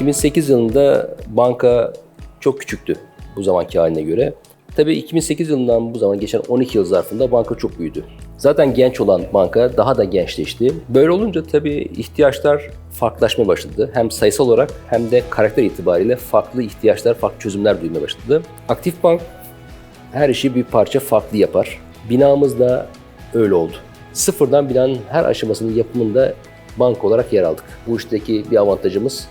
2008 yılında banka çok küçüktü bu zamanki haline göre. Tabii 2008 yılından bu zaman geçen 12 yıl zarfında banka çok büyüdü. Zaten genç olan banka daha da gençleşti. Böyle olunca tabii ihtiyaçlar farklılaşmaya başladı. Hem sayısal olarak hem de karakter itibariyle farklı ihtiyaçlar, farklı çözümler duymaya başladı. Aktif Bank her işi bir parça farklı yapar. Binamız da öyle oldu. Sıfırdan binanın her aşamasının yapımında banka olarak yer aldık. Bu işteki bir avantajımız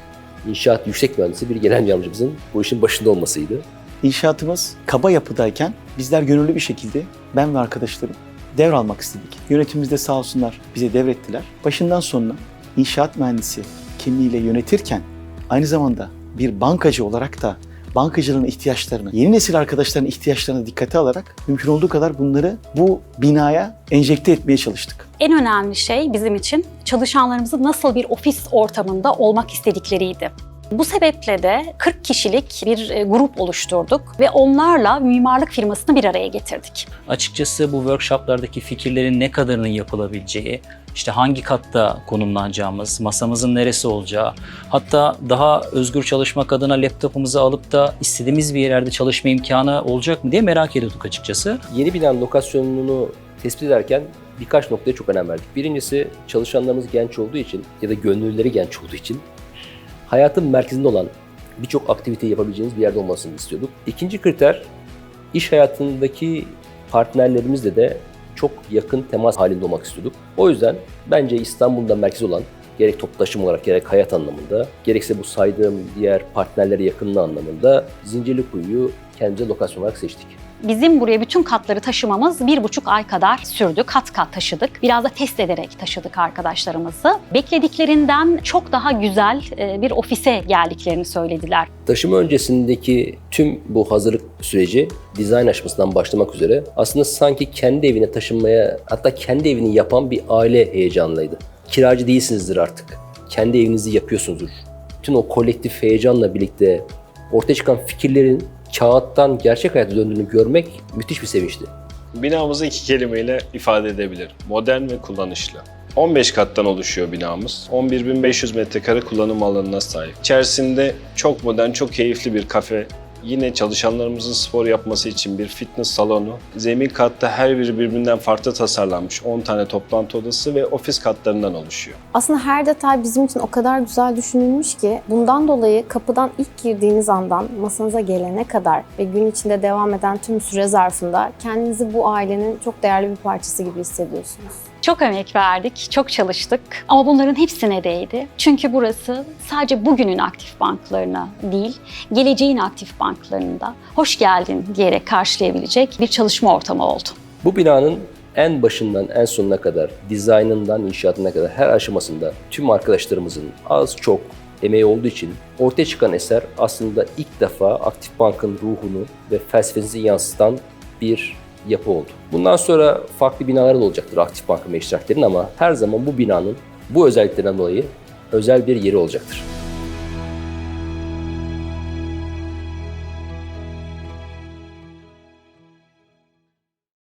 inşaat yüksek mühendisi bir genel yardımcımızın bu işin başında olmasıydı. İnşaatımız kaba yapıdayken bizler gönüllü bir şekilde ben ve arkadaşlarım devralmak istedik. Yönetimimiz de sağ olsunlar bize devrettiler. Başından sonuna inşaat mühendisi kimliğiyle yönetirken aynı zamanda bir bankacı olarak da bankacılığın ihtiyaçlarını, yeni nesil arkadaşların ihtiyaçlarını dikkate alarak mümkün olduğu kadar bunları bu binaya enjekte etmeye çalıştık. En önemli şey bizim için çalışanlarımızın nasıl bir ofis ortamında olmak istedikleriydi. Bu sebeple de 40 kişilik bir e, grup oluşturduk ve onlarla mimarlık firmasını bir araya getirdik. Açıkçası bu workshoplardaki fikirlerin ne kadarının yapılabileceği, işte hangi katta konumlanacağımız, masamızın neresi olacağı, hatta daha özgür çalışmak adına laptopumuzu alıp da istediğimiz bir yerde çalışma imkanı olacak mı diye merak ediyorduk açıkçası. Yeni binanın lokasyonunu tespit ederken birkaç noktaya çok önem verdik. Birincisi çalışanlarımız genç olduğu için ya da gönüllüleri genç olduğu için hayatın merkezinde olan birçok aktiviteyi yapabileceğiniz bir yerde olmasını istiyorduk. İkinci kriter iş hayatındaki partnerlerimizle de çok yakın temas halinde olmak istiyorduk. O yüzden bence İstanbul'da merkez olan gerek toplu taşıma olarak gerek hayat anlamında gerekse bu saydığım diğer partnerlere yakınlığı anlamında Zincirlikuyu'yu kendimize lokasyon olarak seçtik. Bizim buraya bütün katları taşımamız bir buçuk ay kadar sürdü. Kat kat taşıdık. Biraz da test ederek taşıdık arkadaşlarımızı. Beklediklerinden çok daha güzel e, bir ofise geldiklerini söylediler. Taşıma öncesindeki tüm bu hazırlık süreci dizayn aşamasından başlamak üzere aslında sanki kendi evine taşınmaya hatta kendi evini yapan bir aile heyecanlıydı. Kiracı değilsinizdir artık. Kendi evinizi yapıyorsunuzdur. Bütün o kolektif heyecanla birlikte ortaya çıkan fikirlerin kağıttan gerçek hayata döndüğünü görmek müthiş bir sevinçti. Binamızı iki kelimeyle ifade edebilir. Modern ve kullanışlı. 15 kattan oluşuyor binamız. 11.500 metrekare kullanım alanına sahip. İçerisinde çok modern, çok keyifli bir kafe, Yine çalışanlarımızın spor yapması için bir fitness salonu. Zemin katta her biri birbirinden farklı tasarlanmış 10 tane toplantı odası ve ofis katlarından oluşuyor. Aslında her detay bizim için o kadar güzel düşünülmüş ki bundan dolayı kapıdan ilk girdiğiniz andan masanıza gelene kadar ve gün içinde devam eden tüm süre zarfında kendinizi bu ailenin çok değerli bir parçası gibi hissediyorsunuz. Çok emek verdik, çok çalıştık ama bunların hepsine değdi. Çünkü burası sadece bugünün aktif banklarına değil, geleceğin aktif banklarında hoş geldin diyerek karşılayabilecek bir çalışma ortamı oldu. Bu binanın en başından en sonuna kadar, dizaynından inşaatına kadar her aşamasında tüm arkadaşlarımızın az çok emeği olduğu için ortaya çıkan eser aslında ilk defa Aktif Bank'ın ruhunu ve felsefesini yansıtan bir yapı oldu. Bundan sonra farklı binalar da olacaktır Aktif Bank'ın meşraklerin ama her zaman bu binanın bu özelliklerinden dolayı özel bir yeri olacaktır.